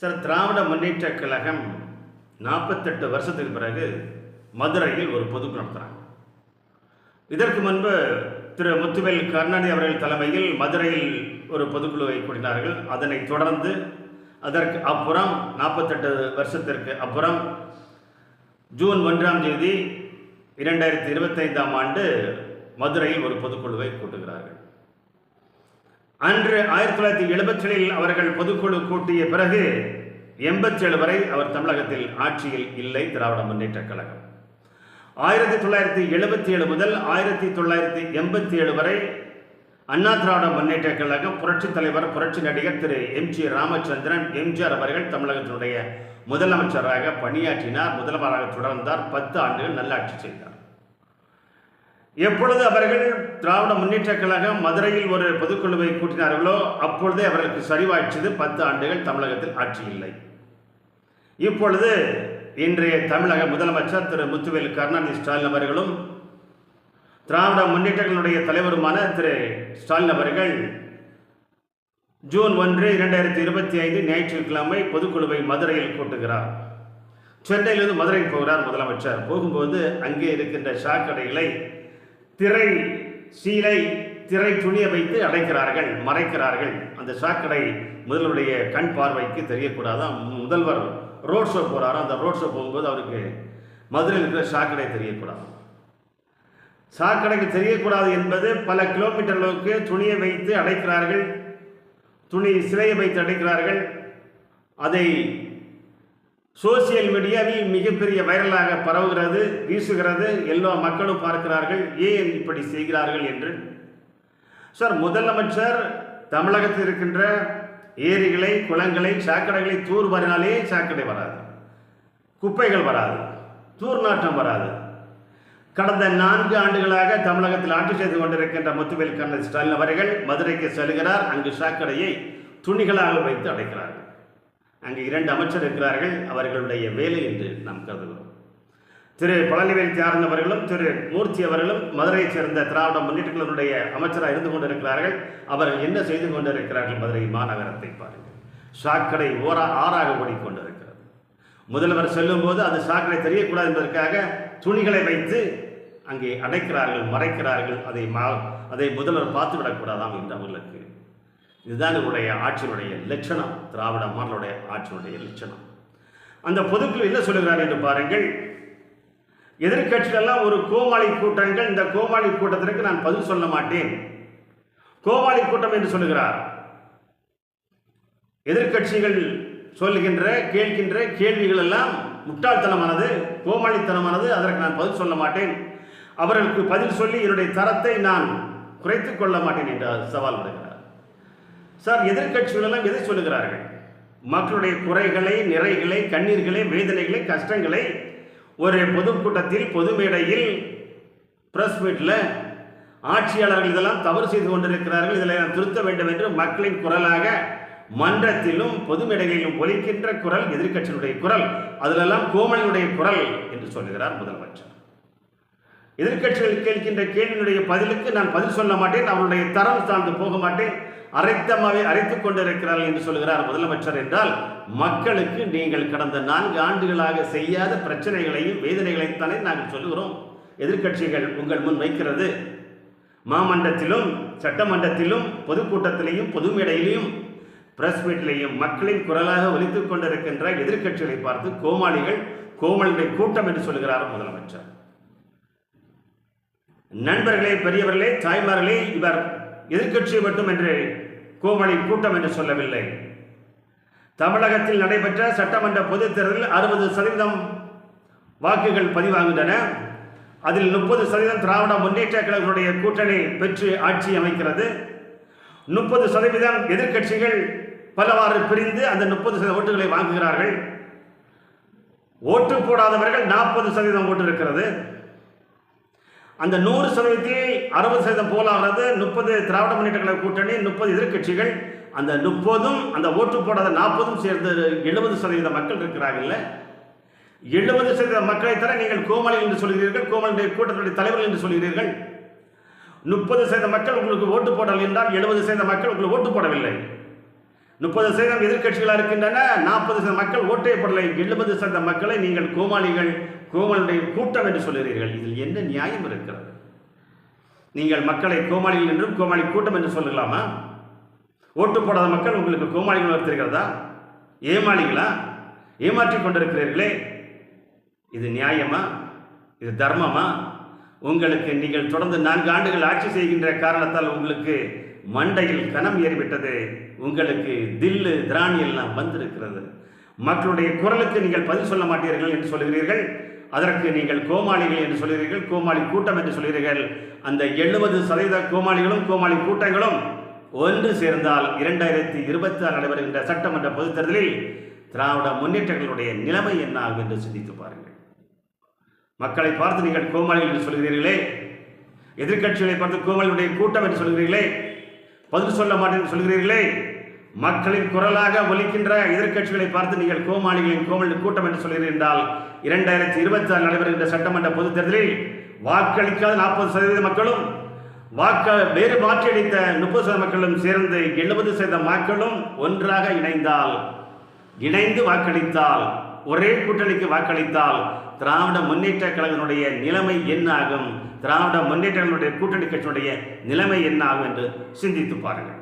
Sir Dravida Munnetra Kazhagam நாற்பத்தெட்டு வருஷத்துக்கு பிறகு மதுரையில் ஒரு பொது நடத்துகிறாங்க இதற்கு முன்பு திரு முத்துவேல் கருணாநிதி அவர்கள் தலைமையில் மதுரையில் ஒரு பொதுக்குழுவை கூட்டினார்கள் அதனை தொடர்ந்து அதற்கு அப்புறம் நாற்பத்தெட்டு வருஷத்திற்கு அப்புறம் ஜூன் ஒன்றாம் தேதி இரண்டாயிரத்தி இருபத்தைந்தாம் ஆண்டு மதுரையில் ஒரு பொதுக்குழுவை கூட்டுகிறார்கள். அன்று ஆயிரத்தி தொள்ளாயிரத்தி எழுபத்தேழில் அவர்கள் பொதுக்குழு கூட்டிய பிறகு எண்பத்தேழு வரை அவர் தமிழகத்தில் ஆட்சியில் இல்லை திராவிட முன்னேற்ற கழகம். ஆயிரத்தி தொள்ளாயிரத்தி எழுபத்தி ஏழு முதல் ஆயிரத்தி தொள்ளாயிரத்தி எண்பத்தி ஏழு வரை அண்ணா திராவிட முன்னேற்ற கழகம் புரட்சித் தலைவர் புரட்சி நடிகர் Thiru M G Ramachandran MGR அவர்கள் தமிழகத்தினுடைய முதலமைச்சராக பணியாற்றினார் முதல்வராக தொடர்ந்தார் பத்து ஆண்டுகள் நல்லாட்சி செய்தார். எப்பொழுது அவர்கள் திராவிட முன்னேற்ற கழகம் மதுரையில் ஒரு பொதுக்குழுவை கூட்டினார்களோ அப்பொழுதே அவர்களுக்கு சரிவாய்ச்சது பத்து ஆண்டுகள் தமிழகத்தில் ஆட்சி இல்லை. இப்பொழுது இன்றைய தமிழக முதலமைச்சர் திரு. முத்துவேல் கருணாநிதி ஸ்டாலின் அவர்களும் திராவிட முன்னேற்றங்களுடைய தலைவருமான திரு. ஸ்டாலின் அவர்கள் ஜூன் ஒன்று இரண்டாயிரத்தி இருபத்தி ஐந்து ஞாயிற்றுக்கிழமை பொதுக்குழுவை மதுரையில் கூட்டுகிறார். சென்னையிலிருந்து மதுரைக்கு போகிறார் முதலமைச்சர். போகும்போது அங்கே இருக்கின்ற சாக்கடைகளை திரை சீலை திரை துணியை வைத்து அடைக்கிறார்கள் மறைக்கிறார்கள். அந்த சாக்கடை முதல்வருடைய கண் பார்வைக்கு தெரியக்கூடாதான் முதல்வர் ரோட் ஷோ போகிறாரோ அந்த ரோட் ஷோ போகும்போது அவருக்கு மதுரையில் இருக்கிற சாக்கடை தெரியக்கூடாது. சாக்கடைக்கு தெரியக்கூடாது என்பது பல கிலோமீட்டர் அளவுக்கு துணியை வைத்து அடைக்கிறார்கள். துணி சிலையை வைத்து அடைக்கிறார்கள். அதை சோசியல் மீடியாவில் மிகப்பெரிய வைரலாக பரவுகிறது வீசுகிறது. எல்லா மக்களும் பார்க்கிறார்கள் ஏன் இப்படி செய்கிறார்கள் என்று. சார் முதலமைச்சர் தமிழகத்தில் இருக்கின்ற ஏரிகளை குளங்களை சாக்கடைகளை தூர் வரினாலே சாக்கடை வராது. குப்பைகள் வராது. தூர் நாட்டம் வராது. கடந்த நான்கு ஆண்டுகளாக தமிழகத்தில் ஆட்சி செய்து கொண்டிருக்கின்ற முத்துவேல் கண்ணன் ஸ்டாலின் அவர்கள் மதுரைக்கு செல்கிறார். அங்கு சாக்கடையை துணிகளாக வைத்து அடைக்கிறார்கள் அங்கு இரண்டு அமைச்சர் இருக்கிறார்கள். அவர்களுடைய வேலை என்று நாம் கருதுகிறோம். திரு பழனிவேல் தியாகன் அவர்களும் திரு மூர்த்தி அவர்களும் மதுரையைச் சேர்ந்த திராவிட முன்னேற்றங்களுடைய அமைச்சராக இருந்து கொண்டிருக்கிறார்கள். அவர்கள் என்ன செய்து கொண்டிருக்கிறார்கள் மதுரை மாநகரத்தை பாருங்கள். சாக்கடை ஓரா ஆறாக ஓடிக்கொண்டிருக்கிறது. முதல்வர் செல்லும்போது அது சாக்கடை தெரியக்கூடாது என்பதற்காக துணிகளை வைத்து அங்கே அடைக்கிறார்கள் மறைக்கிறார்கள். அதை மா அதை முதல்வர் பார்த்துவிடக்கூடாதாம் என்று அவர்களுக்கு இதுதான் இவருடைய ஆட்சியினுடைய லட்சணம். திராவிட மாடலுடைய ஆட்சியினுடைய லட்சணம். அந்த பொதுக்குழு என்ன சொல்லுகிறார் என்று பாருங்கள். எதிர்க்கட்சிகளெல்லாம் ஒரு கோமாளி கூட்டங்கள் இந்த கோமாளி கூட்டத்திற்கு நான் பதில் சொல்ல மாட்டேன். கோமாளி கூட்டம் என்று சொல்லுகிறார். எதிர்க்கட்சிகள் சொல்லுகின்ற கேட்கின்ற கேள்விகள் எல்லாம் முட்டாள்தனமானது கோமாளித்தனமானது அதற்கு நான் பதில் சொல்ல மாட்டேன். அவர்களுக்கு பதில் சொல்லி என்னுடைய தரத்தை நான் குறைத்து கொள்ள மாட்டேன் என்று சவால் விடுகிறார். சார் எதிர்க்கட்சிகள் எல்லாம் எதை சொல்லுகிறார்கள்? மக்களுடைய குறைகளை நிறைகளை கண்ணீர்களை வேதனைகளை கஷ்டங்களை ஒரு பொதுக்கூட்டத்தில் பொது மேடையில் பிரஸ் மீட்டில் ஆட்சியாளர்கள் இதெல்லாம் தவறு செய்து கொண்டிருக்கிறார்கள். இதில் நான் திருத்த வேண்டும் என்று மக்களின் குரலாக மன்றத்திலும் பொது மேடைகளிலும் ஒலிக்கின்ற குரல் எதிர்கட்சியினுடைய குரல் அதிலெல்லாம் கோமலினுடைய குரல் என்று சொல்லுகிறார் முதலமைச்சர். எதிர்க்கட்சிகள் கேட்கின்ற கேள்வியினுடைய பதிலுக்கு நான் பதில் சொல்ல மாட்டேன் அவருடைய தரம் சார்ந்து போக மாட்டேன். அரைத்தமாவே அரைத்துக் கொண்டிருக்கிறார்கள் என்று சொல்கிறார் முதலமைச்சர் என்றால் மக்களுக்கு நீங்கள் கடந்த நான்கு ஆண்டுகளாக செய்யாத பிரச்சனைகளையும் வேதனைகளையும் தானே நாங்கள் சொல்லுகிறோம். எதிர்க்கட்சிகள் உங்கள் முன் வைக்கிறது. மாமண்டத்திலும் சட்டமன்றத்திலும் பொதுக்கூட்டத்திலையும் பொது மேடையிலையும் பிரஸ் மீட்லையும் மக்களின் குரலாக ஒலித்துக் கொண்டிருக்கின்ற எதிர்க்கட்சிகளை பார்த்து கோமாளிகள் கோமலினுடைய கூட்டம் என்று சொல்கிறார் முதலமைச்சர். நண்பர்களே பெரியவர்களே தாய்மார்களே இவர் எதிர்க்கட்சி மட்டும் என்று கோமளி கூட்டம் என்று சொல்லவில்லை. தமிழகத்தில் நடைபெற்ற சட்டமன்ற பொதுத் தேர்தலில் அறுபது சதவீதம் வாக்குகள் பதிவாகின்றன. அதில் முப்பது சதவீதம் திராவிட முன்னேற்ற கழகங்களுடைய கூட்டணி பெற்று ஆட்சி அமைக்கிறது. முப்பது சதவீதம் எதிர்க்கட்சிகள் பலவாறு பிரிந்து அந்த முப்பது சதவீத ஓட்டுகளை வாங்குகிறார்கள். ஓட்டு போடாதவர்கள் நாற்பது சதவீதம் ஓட்டு இருக்கிறது. அந்த நூறு சதவீதத்தில் அறுபது சதவீதம் போலாகிறது முப்பது திராவிட முன்னேற்ற கழக கூட்டணி முப்பது எதிர்க்கட்சிகள். அந்த முப்பதும் அந்த ஓட்டு போடாத நாற்பதும் சேர்ந்து எழுபது சதவீத மக்கள் இருக்கிறார்கள் எழுபது சதவீத மக்களை தர நீங்கள் கோமலை என்று சொல்கிறீர்கள். கோமலுடைய கூட்டத்தினுடைய தலைவர்கள் என்று சொல்கிறீர்கள். முப்பது சதவீத மக்கள் உங்களுக்கு ஓட்டு போடவில்லை என்றால் எழுபது சதவீத மக்கள் உங்களுக்கு ஓட்டு போடவில்லை. முப்பது சதவீதம் எதிர்கட்சிகளாக இருக்கின்றன நாற்பது சதவீத மக்கள் ஓட்டே போடலை எழுபது சதவீத மக்களை நீங்கள் கோமாளிகள் கோமாளுடைய கூட்டம் என்று சொல்கிறீர்கள் இதில் என்ன நியாயம் இருக்கிறது? நீங்கள் மக்களை கோமாளிகள் என்றும் கோமாளி கூட்டம் என்று சொல்லலாமா? ஓட்டு போடாத மக்கள் உங்களுக்கு கோமாளிகள் வருத்திருக்கிறதா ஏமாளிகளா? ஏமாற்றிக் கொண்டிருக்கிறீர்களே. இது நியாயமா? இது தர்மமா? உங்களுக்கு நீங்கள் தொடர்ந்து நான்கு ஆண்டுகள் ஆட்சி செய்கின்ற காரணத்தால் உங்களுக்கு மண்டையில் கனம் ஏறிவிட்டது. உங்களுக்கு தில்லு திராணி எல்லாம் வந்திருக்கிறது. மக்களுடைய குரலுக்கு நீங்கள் பதில் சொல்ல மாட்டீர்கள் என்று சொல்கிறீர்கள் அதற்கு நீங்கள் கோமாளிகள் என்று சொல்கிறீர்கள் கோமாளி கூட்டம் என்று சொல்கிறீர்கள் அந்த எழுபது சதவீத கோமாளிகளும் கோமாளி கூட்டங்களும் ஒன்று சேர்ந்தால் இரண்டாயிரத்தி இருபத்தி ஆறு நடைபெறுகின்ற சட்டமன்ற பொதுத் தேர்தலில் திராவிட முன்னேற்றங்களுடைய நிலைமை என்ன ஆகும் என்று சிந்தித்து பாருங்கள். மக்களை பார்த்து நீங்கள் கோமாளிகள் என்று சொல்கிறீர்களே எதிர்க்கட்சிகளை பார்த்து கோமாளியுடைய கூட்டம் என்று சொல்கிறீர்களே பதில் சொல்ல மாட்டேன் சொல்கிறீர்களே? மக்களின் குரலாக ஒலிக்கின்ற எதிர்க்கட்சிகளை பார்த்து நீங்கள் கோமாளிகளின் கோமல் கூட்டம் என்று சொல்கிறீர்கள் என்றால் இரண்டாயிரத்தி இருபத்தி ஆறு நடைபெறுகின்ற சட்டமன்ற பொதுத் தேர்தலில் வாக்களிக்காத நாற்பது சதவீத மக்களும் வாக்க வேறு மாற்றியடித்த முப்பது சதவீத மக்களும் சேர்ந்து எழுபது சதவீத மக்களும் ஒன்றாக இணைந்தால் இணைந்து வாக்களித்தால் ஒரே கூட்டணிக்கு வாக்களித்தால் திராவிட முன்னேற்ற கழகனுடைய நிலைமை என்ன ஆகும் திராவிட முன்னேற்ற கழகத்தினுடைய கூட்டணி கட்சியினுடைய நிலைமை என்ன ஆகும் என்று சிந்தித்து பாருங்கள்.